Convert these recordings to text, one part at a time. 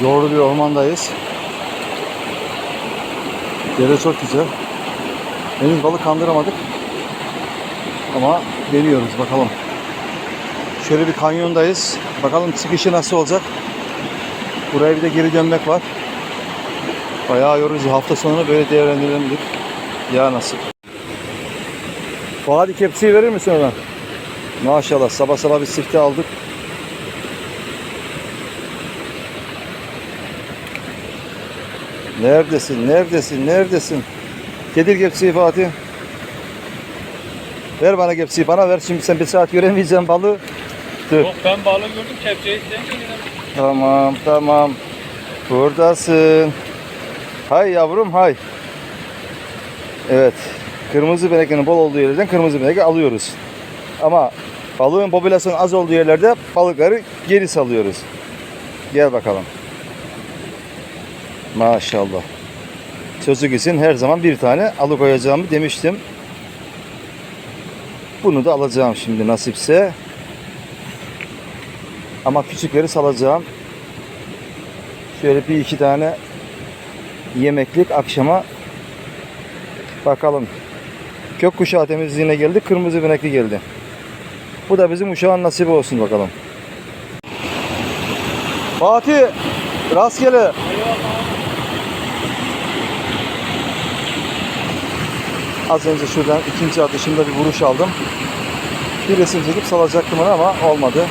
Zorlu bir ormandayız. Dere çok güzel. Henüz balık kandıramadık. Ama deniyoruz bakalım. Şöyle bir kanyondayız. Bakalım çıkışı nasıl olacak. Buraya bir de geri dönmek var. Bayağı yorucu. Hafta sonunu böyle değerlendirelim Ya nasip. Fatih kepçeyi verir misin ona? Maşallah sabah sabah bir sifte aldık. Neredesin? Neredesin? Neredesin? Getir kepçeyi Fatih. Ver bana kepçeyi. Bana ver. Şimdi sen bir saat göremeyeceğim balığı. Dur. Yok ben balığı gördüm kepçeyi sen gördün. Tamam tamam. Buradasın. Hay yavrum hay. Evet. Kırmızı benekenin bol olduğu yerlerden kırmızı beneke alıyoruz. Ama balığın popülasyonu az olduğu yerlerde balıkları geri salıyoruz. Gel bakalım. Maşallah. Çocuk için her zaman bir tane alıkoyacağımı demiştim. Bunu da alacağım şimdi nasipse. Ama küçükleri salacağım. Şöyle bir iki tane yemeklik akşama bakalım. Gökkuşağı temizliğine geldi. Kırmızı benekli geldi. Bu da bizim uşağın nasibi olsun bakalım. Fatih rastgele. Az önce şuradan ikinci atışımda bir vuruş aldım. Bir resim çekip salacaktım onu ama olmadı.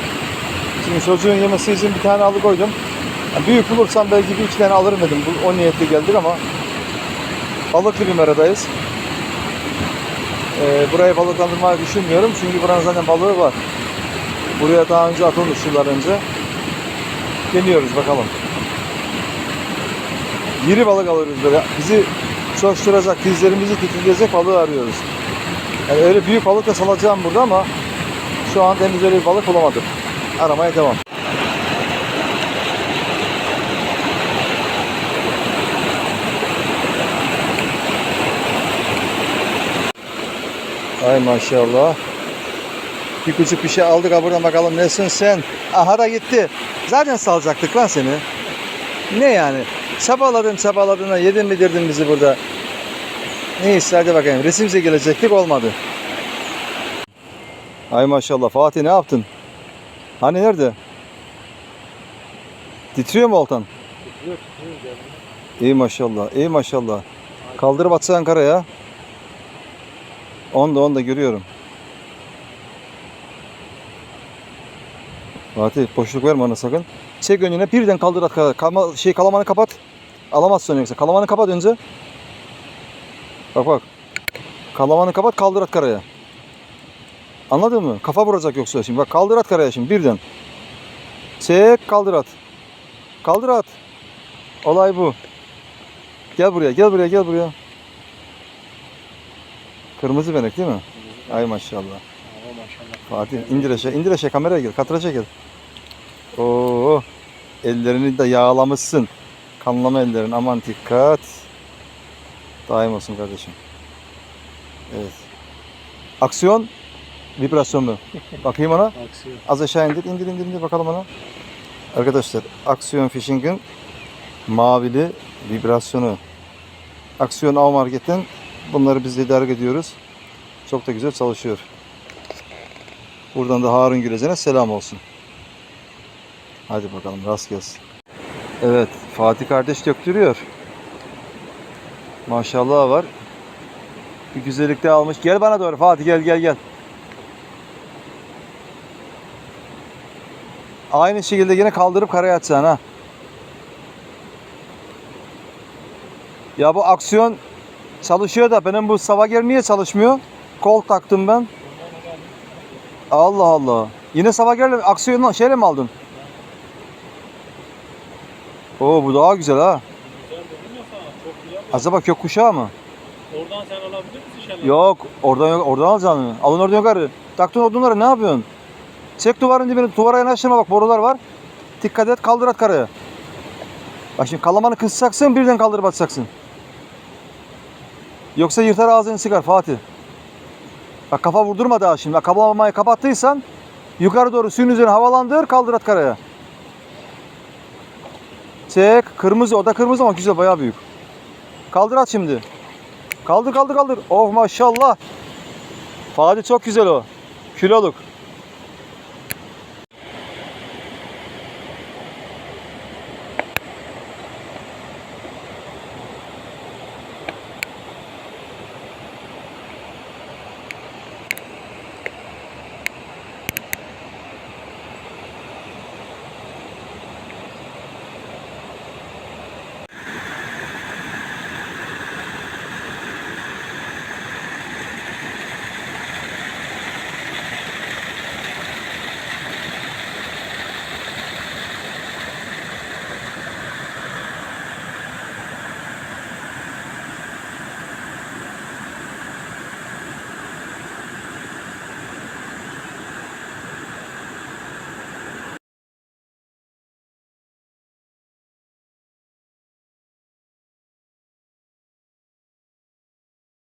Şimdi çocuğun yemesi için bir tane alıkoydum. Yani büyük bulursam belki bir iki tane alırım dedim. Bu, o niyetle geldik ama balıklı bir meradayız. Ee, burayı balıklandırmayı düşünmüyorum. Çünkü buranın zaten balığı var. Buraya daha önce atılmış yıllar önce. Deniyoruz bakalım. Yiri balık alıyoruz böyle. Bizi coşturacak, dizlerimizi titrecek balığı arıyoruz. Yani öyle büyük balık da salacağım burada ama şu an henüz öyle bir balık bulamadım. Aramaya devam. Ay maşallah. Bir küçük bir şey aldık ha buradan bakalım nesin sen. Aha da gitti. Zaten salacaktık lan seni. Ne yani? Çabaladın da yedin bitirdin bizi burada. Neyse hadi bakayım. Resimse gelecektik olmadı. Ay maşallah Fatih ne yaptın? Hani nerede? Titriyor mu oltan? İyi maşallah, iyi maşallah. Kaldırıp atsan karaya. Onu da onu da görüyorum. Fatih boşluk verme ona sakın. Çek önüne birden kaldır at. Kama, şey kalamanı kapat. Alamazsın yoksa. Kalamanı kapat önce. Bak bak. Kalamanı kapat kaldır at karaya. Anladın mı? Kafa vuracak yoksa şimdi. Bak kaldır at karaya şimdi birden. Çek kaldır at. Kaldır at. Olay bu. Gel buraya gel buraya gel buraya. Kırmızı benek değil mi? Ay maşallah. Maşallah. Fatih indir aşağı indir aşağı kameraya gel katıra çekil. Oo ellerini de yağlamışsın. Kanlama ellerin aman dikkat. Daim olsun kardeşim. Evet. Aksiyon vibrasyon mu? Bakayım ona. Aksiyon. Az aşağı indir, indir, indir, indir bakalım ona. Arkadaşlar, Aksiyon Fishing'in mavili vibrasyonu. Aksiyon Av Market'ten bunları biz idare ediyoruz. Çok da güzel çalışıyor. Buradan da Harun Gülezen'e selam olsun. Hadi bakalım rast gelsin. Evet, Fatih kardeş döktürüyor. Maşallah var. Bir güzellik de almış. Gel bana doğru Fatih gel gel gel. Aynı şekilde yine kaldırıp karaya atacaksın ha. Ya bu aksiyon çalışıyor da benim bu savager niye çalışmıyor? Kol taktım ben. Allah Allah. Yine savagerle aksiyonu şeyle mi aldın? Oo bu daha güzel ha. Güzel dedim ya sana. Çok güzel. Acaba gökkuşağı mı? Oradan sen alabilir misin şeyleri? Yok oradan yok oradan alacaksın. Alın oradan yukarı. Taktın odunları ne yapıyorsun? Çek duvarın dibine duvara yanaştırma bak borular var. Dikkat et kaldır at karaya. Bak şimdi kalamanı kısacaksın birden kaldırıp atacaksın. Yoksa yırtar ağzını sıkar Fatih. Bak kafa vurdurma daha şimdi. Bak kalamayı kapattıysan yukarı doğru suyun üzerine havalandır kaldır at karaya. Çek. Kırmızı. O da kırmızı ama güzel bayağı büyük. Kaldır at şimdi. Kaldır kaldır kaldır. Oh maşallah. Fadi çok güzel o. Kiloluk.